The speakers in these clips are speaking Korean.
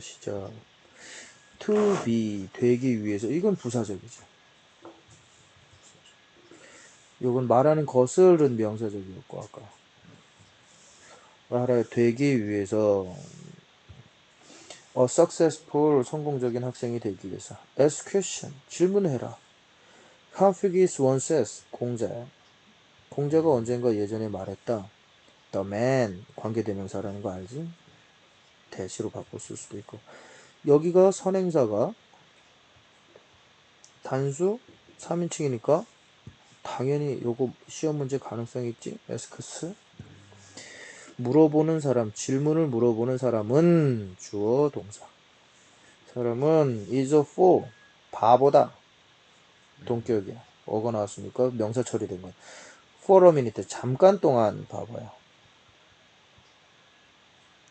시작. to be 되기 위해서. 이건 부사적이죠. 요건 말하는 것을은 명사적이었고 아까. 말하여 되기 위해서. A successful 성공적인 학생이 되기 위해서. Ask question. 질문해라. Confucius once says 공자. 공자가 언젠가 예전에 말했다. The man. 관계대명사라는 거 알지? 대시로 바꿨을 수도 있고. 여기가 선행사가 단수 3인칭이니까 당연히 요거 시험 문제 가능성 있지? 에스크스? 물어보는 사람 질문을 물어보는 사람은 주어 동사. 사람은 is a fool 바보다. 동격이야. 어가 나왔으니까? 명사 처리된 거야 for a minute. 잠깐 동안 바보야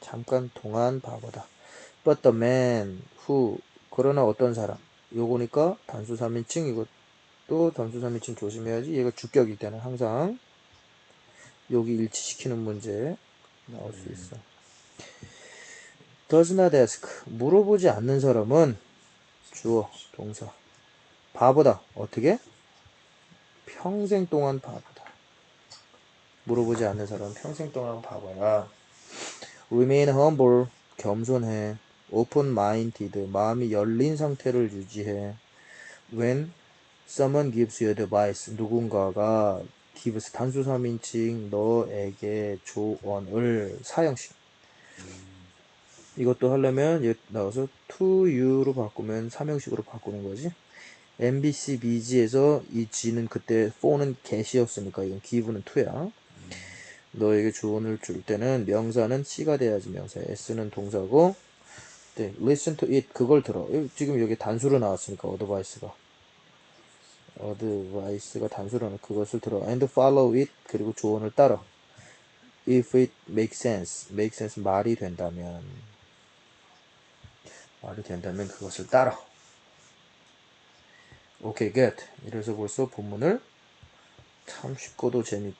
잠깐 동안 바보다. But the man who 그러나 어떤 사람. 요거니까 단수 3인칭 이것도 단수 3인칭 조심해야지 얘가 주격일 때는 항상 여기 일치시키는 문제 나올 수 있어. Does not ask. 물어보지 않는 사람은 주어 동사. 바보다. 어떻게? 평생 동안 바보다. 물어보지 않는 사람은 평생 동안 바보야 remain humble 겸손해 open minded 마음이 열린 상태를 유지해 when someone gives you advice 누군가가 gives 단수 3인칭 너에게 조언을 사형식 이것도 하려면 얘 나와서 to you로 바꾸면 삼형식으로 바꾸는 거지 MBC, BG에서 이 G는 그때 for는 get이었으니까 이건 give는 to야 너에게 조언을 줄 때는 명사는 C가 돼야지 명사 S는 동사고 네, listen to it. 그걸 들어. 지금 여기 단수로 나왔으니까 advice가. advice가 단수로 나와 그것을 들어. And follow it. 그리고 조언을 따라. If it makes sense. Make sense 말이 된다면. 말이 된다면 그것을 따라. 오케이, good. 이래서 벌써 본문을 참 쉽고도 재밌